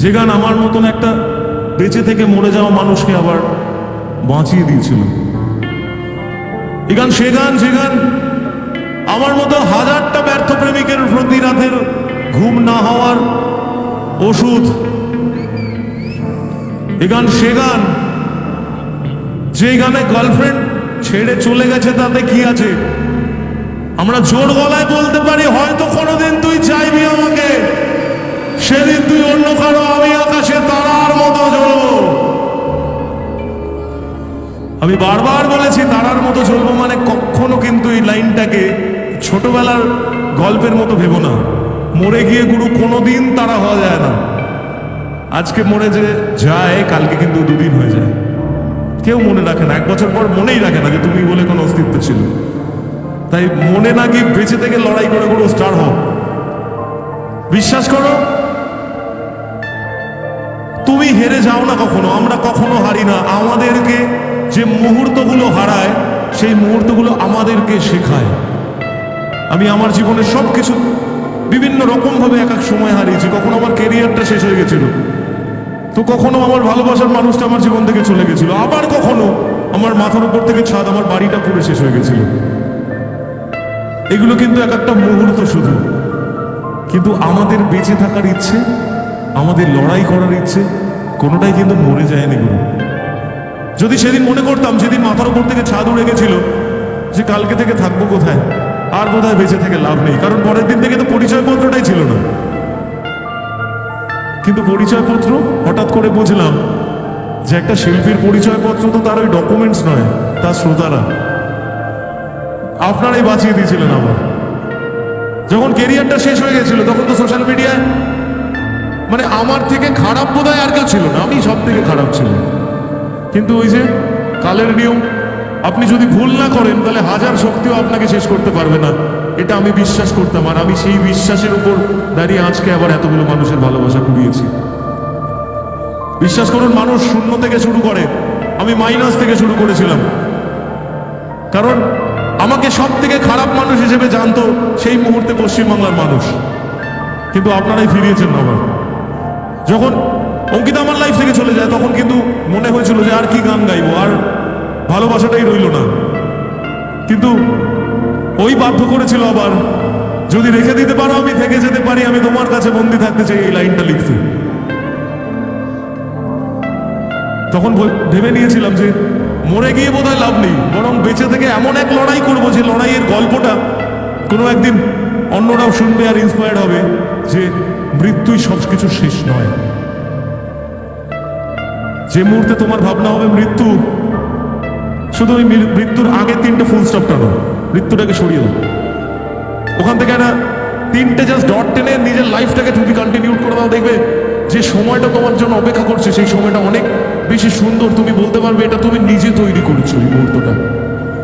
যে গান আমার মতন একটা বেঁচে থেকে মরে যাওয়া মানুষকে আবার বাঁচিয়ে দিয়েছিল। এই গান, সে গান যে গান। আমার মতো হাজারটা ব্যর্থ প্রেমিকের প্রতি রাতের ঘুম না হওয়ার ওষুধ। এ গান, সে গান। যে গানে গার্লফ্রেন্ড ছেড়ে চলে গেছে, তাতে কি আছে? আমরা জোর গলায় বলতে পারি, হয়তো কোনোদিন তুই চাইবি আমাকে। সেদিন তুই অন্য কারও আমি আকাশে তারার মতো জ্বলবো আমি বারবার বলেছি, তারার মতো চলবো মানে কখনো কিন্তু এই লাইনটাকে ছোটবেলার গল্পের মতো ভেবো না। মরে গিয়ে গুরু, কোনোদিন তারা হওয়া যায় না। আজকে মরে যে যায়, কালকে কিন্তু দুদিন হয়ে যায়। কেউ মনে রাখে না, এক বছর পর মনেই রাখে না যে তুমি বলে কোনো অস্তিত্ব ছিল। তাই মনে না গিয়ে বেঁচে থেকে লড়াই করে করে স্টার হও। বিশ্বাস করো তুমি হেরে যাও না কখনো, আমরা কখনো হারি না। আমাদেরকে যে মুহূর্তগুলো হারায়, সেই মুহূর্তগুলো আমাদেরকে শেখায়। আমি আমার জীবনের সব কিছু বিভিন্ন রকমভাবে এক এক সময় হারিয়েছি। কখনো আমার কেরিয়ারটা শেষ হয়ে গেছিল। তো কখনো আমার ভালোবাসার মানুষটা আমার জীবন থেকে চলে গেছিল। আবার কখনো আমার মাথার উপর থেকে ছাদ, আমার বাড়িটা পুরো শেষ হয়ে গেছিল। এগুলো কিন্তু এক একটা মুহূর্ত শুধু। কিন্তু আমাদের বেঁচে থাকার ইচ্ছে, আমাদের লড়াই করার ইচ্ছে কোনোটাই কিন্তু মরে যায়নি গুরু। যদি সেদিন মনে করতাম, সেদিন মাথার উপর থেকে ছাদ উড়ে গেছিল যে কালকে থেকে থাকব কোথায়, আর বোধহয় বেঁচে থেকে লাভ নেই। কারণ পরের দিন থেকে তো পরিচয়পত্রটাই ছিল না। কিন্তু পরিচয়পত্র, হঠাৎ করে বুঝলাম যে একটা শিল্পীর পরিচয়পত্র তো তার ওই ডকুমেন্টস নয়, তার শ্রোতারা। আপনারাই বাঁচিয়ে দিয়েছিলেন আবার। যখন কেরিয়ারটা শেষ হয়ে গেছিল, তখন তো সোশ্যাল মিডিয়ায় মানে আমার থেকে খারাপ বোধহয় আর কেউ থেকে খারাপ ছিলাম কিন্তু ওই যে কালের নিয়ম, আপনি যদি ভুল না করেন, তাহলে হাজার শক্তিও আপনাকে শেষ করতে পারবে না। এটা আমি বিশ্বাস করতাম, আর আমি সেই বিশ্বাসের উপর দাঁড়িয়ে আজকে আবার এতগুলো মানুষের ভালোবাসা কুড়িয়েছি। বিশ্বাস করুন, মানুষ শূন্য থেকে শুরু করে। আমি মাইনাস থেকে শুরু করেছিলাম। কারণ আমাকে সব থেকে খারাপ মানুষ হিসেবে জানতো সেই মুহূর্তে পশ্চিমবাংলার মানুষ। কিন্তু আপনারাই ফিরিয়েছেন আবার। যখন অঙ্কিতা আমার লাইফ থেকে চলে যায়, তখন কিন্তু মনে হয়েছিল যে আর কি গান গাইবো, আর ভালোবাসাটাই রইল না। কিন্তু ওই বাধ্য করেছিল আবার, যদি রেখে দিতে পারো আমি থেকে যেতে পারি, আমি তোমার কাছে বন্দি থাকতে চাই এই লাইনটা লিখতে। তখন ভেবে নিয়েছিলাম যে মরে গিয়ে বোধহয় লাভ নেই, বরং বেঁচে থেকে এমন এক লড়াই করব যে লড়াইয়ের গল্পটা কোনো একদিন অন্যরাও শুনবে আর ইন্সপায়ার্ড হবে যে মৃত্যুই সব কিছু শেষ নয়। যে মুহূর্তে তোমার ভাবনা হবে মৃত্যু, শুধু ওই মৃত্যুর আগে তিনটে ফুল স্টপ টানো। মৃত্যুটাকে সরিয়ে দাও। ওখান থেকে একটা তিনটে জাস্ট ডট টেনে নিজের লাইফটাকে তুমি কন্টিনিউ করে দাও, দেখবে যে সময়টা তোমার জন্য অপেক্ষা করছে, সেই সময়টা অনেক বেশি সুন্দর। তুমি বলতে পারবে, এটা তুমি নিজে তৈরি করেছ এই মুহূর্তটা।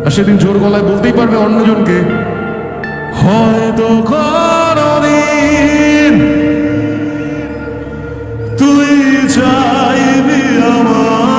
আর সেদিন জোর গলায় বলতেই পারবে অন্যজনকে, হয়তো তুই চাইবি আমাকে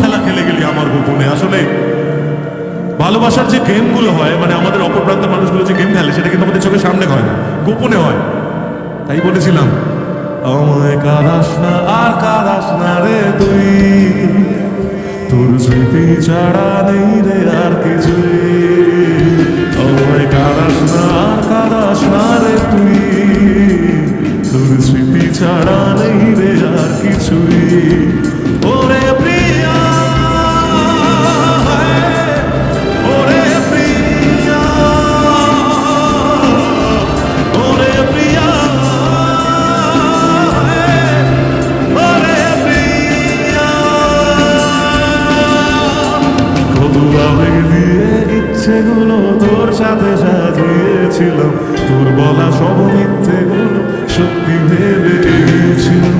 খেলা খেলে গেলি আমার গোপনে। আসলে ভালোবাসার যে গেমগুলো হয় মানে আমাদের অপর প্রান্তের মানুষগুলো যে গেম খেলে, সেটা কিন্তু আমাদের চোখের সামনে হয় না, গোপনে হয়। তাই বলেছিলাম, আমায় কাদাস না, আর কাদাস না রে তুই। তোর স্মৃতি ছাড়া নেই রে আর কিছুই। গিয়েছিলাম তোর বলা সব মিথ্যে গুলো সত্যি ভেবে গিয়েছিলাম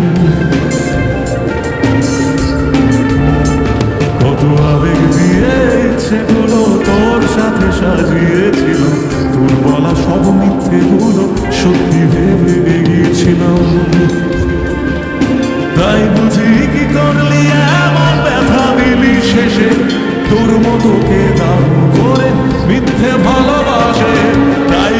কত আবেগ দিয়ে ইচ্ছেগুলো তোর সাথে সাজিয়েছিলাম। তোর বলা সব মিথ্যে গুলো সত্যি ভেবে এগিয়েছিলাম তাই বুঝি কি করলি? এমন ব্যথা দিলি শেষে? তোর মতো কে দারুণ করে মিথ্যে ভালোবাসে। তাই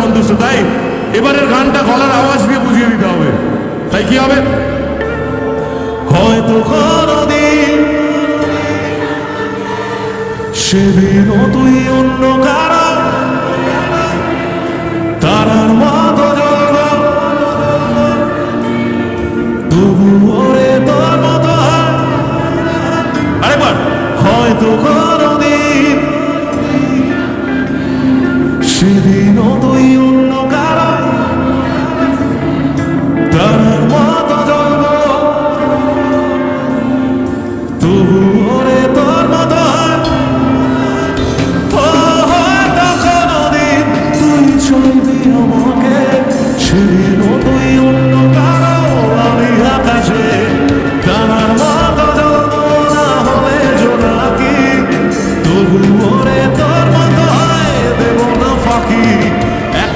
সন্তুষ্ট তাই এবারের গানটা গলার আওয়াজ দিয়ে বুঝিয়ে দিতে হবে। তাই কি হবে? হয়তো সেদিনও তুই অন্য কারও তারার মতো তবু তোর মতো। আরেকবার। হয়তো কোনদিন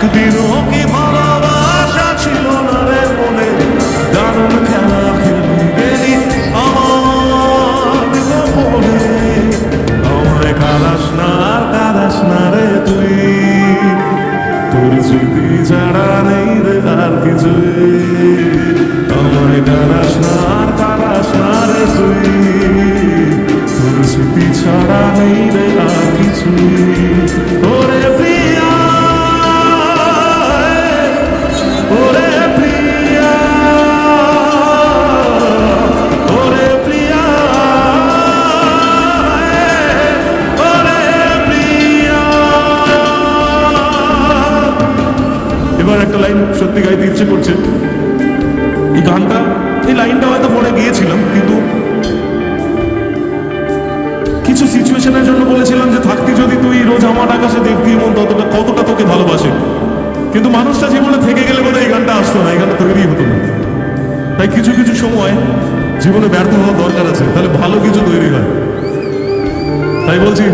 একদিনও কি ভালোবাসা ছিল না রে দারুণ খেলা খেলে গেলি আমার আমায় কাদাস না আর কাদাস না রে তুই। তোর স্মৃতি ছাড়া নেই রে আর কিছু আমায় কাদাস না আর কাদাস না রে তুই। তোর স্মৃতি ছাড়া নেই রে আর কিছু সত্যি গাইতে ইচ্ছে করছে। এই গানটা, এই লাইনটা হয়তো পরে গিয়েছিলাম, কিন্তু কিছু সিচুয়েশনের জন্য বলেছিলাম যে, থাকতি যদি তুই রোজ আমার আকাশে দেখতি এবং ততটা, কতটা তোকে ভালোবাসে। কিন্তু মানুষটা জীবনে থেকে গেলে বোধহয় এই গানটা আসতো না, এই গানটা তৈরি হতো না। তাই কিছু কিছু সময় জীবনে ব্যর্থ হওয়া দরকার আছে, তাহলে ভালো কিছু তৈরি হয়। তাই বলছি,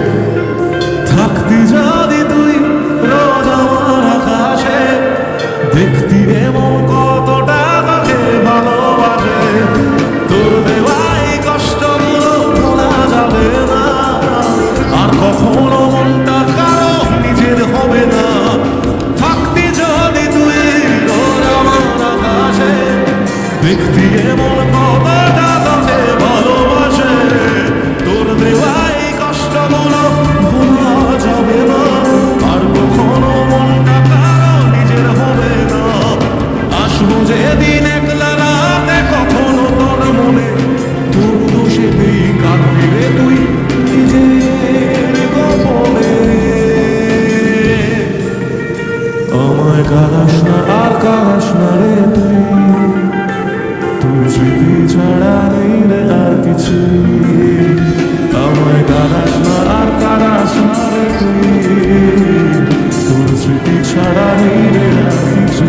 থাকতি যদি তুই আমায় কাঁদাস না আর কাঁদাস না রে তুই তোর স্মৃতি ছাড়া নেই রে আর কিছু। আমায় কাঁদাস না আর কাঁদাস না রে তুই ছাড়া রে কিছু